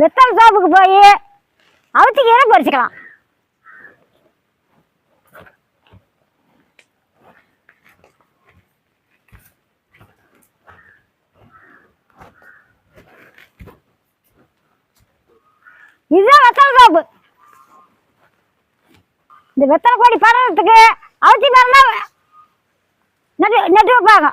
வெத்தலை சோப்புக்கு போய் அவிச்சு கீரை பறிச்சுக்கலாம்? இதுதான் வெத்தலை சோப்பு. இந்த வெத்தலை கொடி படுறதுக்கு அவத்தி மரம்னா நட்டு நட்டு வைப்பாங்க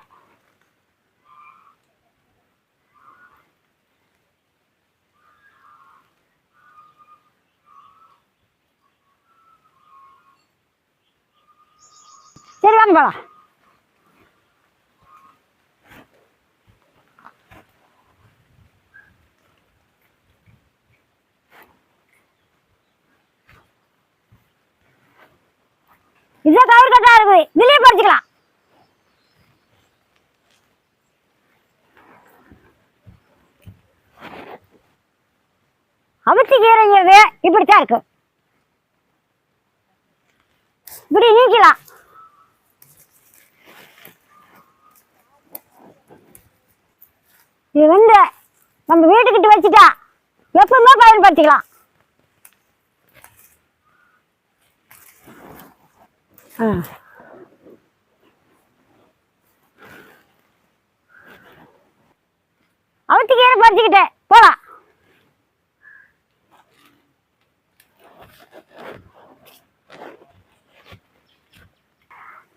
சரி வாங்க போகலாம் கவர் கட்டா இருக்குது வெளியே படிச்சுக்கலாம் அவிச்சு கீரைங்கிறது இப்படித்தான் இருக்கு. இப்படி நீக்கலாம். இது வந்து நம்ம வீட்டுக்கிட்ட வச்சுட்டா எப்பவுமே பயன்படுத்திக்கலாம். ஆ. அவுத்தி கீரை பறிச்சுக்கிட்டேன் போலாம்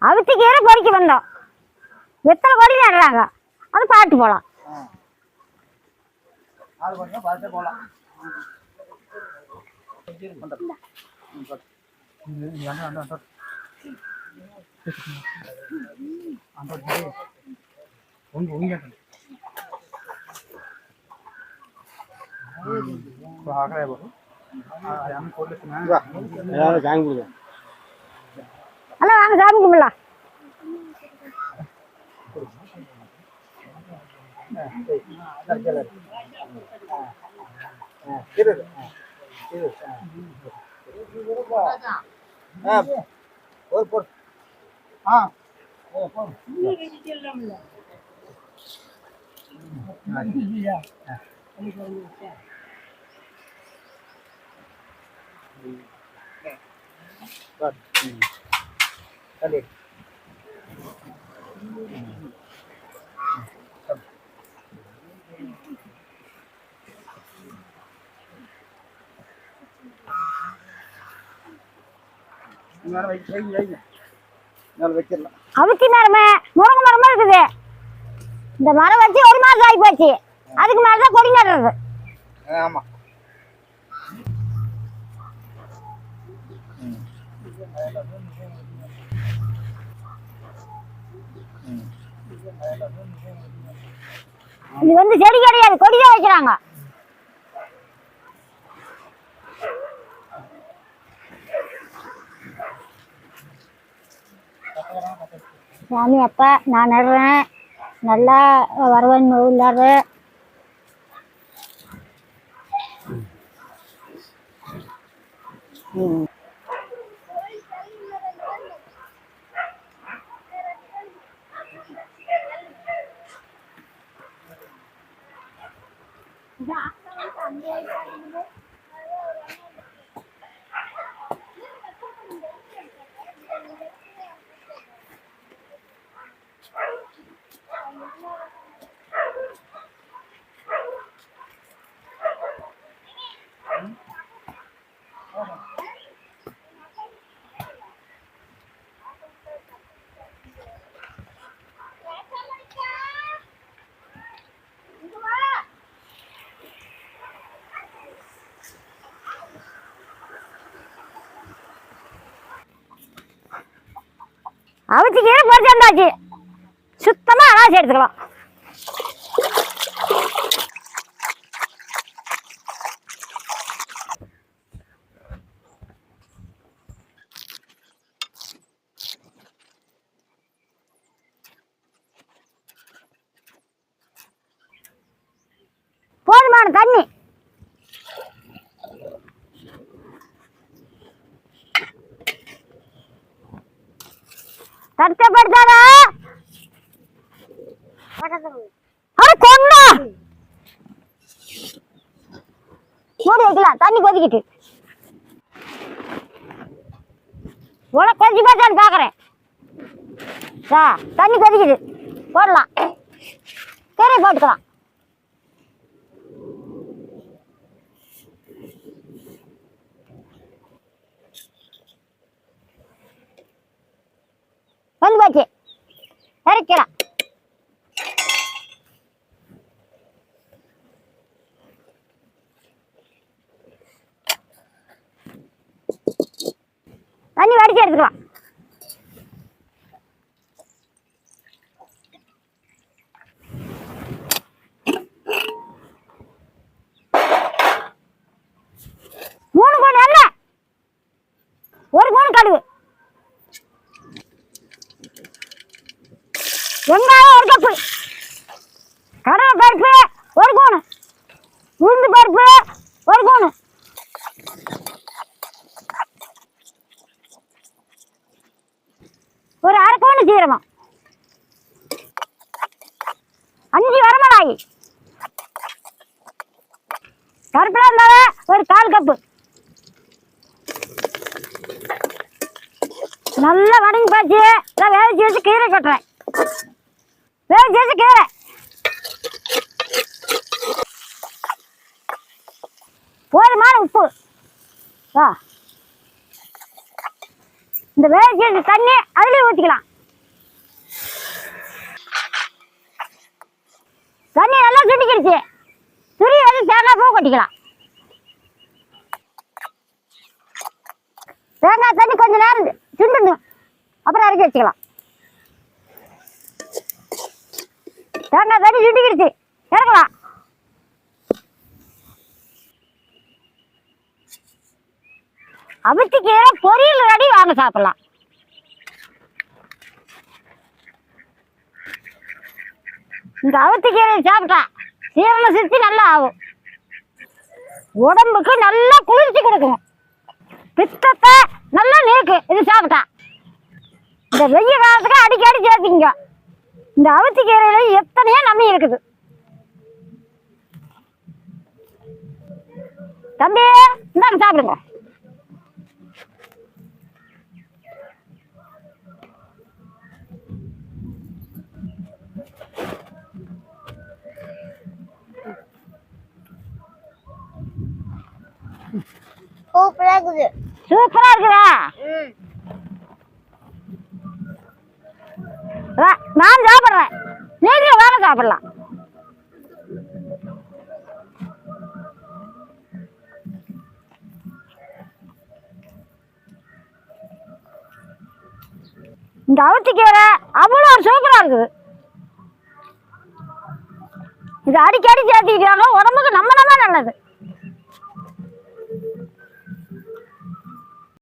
அவுத்தி கீரை பறிக்க வந்தோம். வெத்தலை கொடி நடுறாங்க? அது பாட்டு போலாம். ஆள் கொஞ்சம் பார்த்து போகலாம் ஹலோ வாங்க சாமி கும்பிடலாம் ஒரு போடு ஆ சரி மேலே வைக்க வைங்க வைங்க. மேலே வச்சிடலாம் அவுத்தி மரமே முருங்கை மரமும் இருக்குது. இந்த மரம் வச்சு ஒரு மாதம் ஆகி போச்சு. அதுக்கு மேலே தான் கொடி நடுறது. ஆமாம் இது வந்து செடி கிடையாது கொடி தான் வைக்கிறாங்க. சாமி அப்பா நான் நடுறேன். நல்லா வருவன் உள்ளாரு அவிச்சு கீரை பறிச்சு வந்தாச்சு? சுத்தமா அனாசி எடுத்துக்கலாம். போதுமான தண்ணி. கஷ்டப்படுத்தாதா. அட கொண்டா மூடி வைக்கலாம் தண்ணி கொதிக்கிட்டு உனக்கு கொதிச்சு பார்த்தான்னு பார்க்குறேன் தண்ணி கொதிக்குது. போடலாம். கீரை போட்டுக்கலாம். வந்து போச்சு இறக்கலாம் தண்ணி வடிச்சு எடுத்துக்கலாம். வெங்காயம் ஒரு கப்பு. கடலை பருப்பு ஒரு கோணு உளுந்து பருப்பு ஒரு கோணு ஒரு அரை கோணு சீரகம். அஞ்சு வரமிளகாய். கருப்பில் இருந்தால ஒரு கால் கப்பு. நல்லா வணங்கி பார்த்து நான் வேக வச்சு கீரை கொட்டுறேன். வேக வச்சு போதுமான உப்பு வா இந்த வேலை வச்சு தண்ணி அதுலேயே ஊற்றிக்கலாம் தண்ணி நல்லா சுண்டிக்கிடுச்சு துரி வந்து தேங்காய் பூ கொட்டிக்கலாம் தேங்காய் தண்ணி கொஞ்ச நேரம் சுண்டுணும். அப்புறம் இறக்கி வச்சுக்கலாம். தேங்காய் தண்ணி சுண்டிக்கிடுச்சு இறக்கலாம் அவிச்சு கீரை பொரியல் ரெடி வாங்க சாப்பிடலாம். இந்த அவித்து கீரை சாப்பிட்டா சீரண சித்தி நல்லா ஆகும். உடம்புக்கு நல்லா குளிர்ச்சி கொடுக்கும். பித்தத்தை நல்லா நீக்கு. இது சாப்பிட்டா. இந்த வெய்ய காலத்துக்கு அடிக்கடி சேர்த்திங்க. இந்த அவித்து கீரையில எத்தனையோ நன்மை இருக்குது. தம்பி இந்தாங்க சாப்பிடுங்க. சூப்பரா இருக்குது. சூப்பரா இருக்குதா ம் வா- நான் சாப்பிடுவேன் நீங்களும் வேற சாப்பிடலாம். இந்த அவத்திக்கீரை அவ்வளோ ஒரு இருக்குது. இது அடிக்கடி சேர்த்துக்கிட்டாங்க உடம்புக்கு நம்ம நல்லது.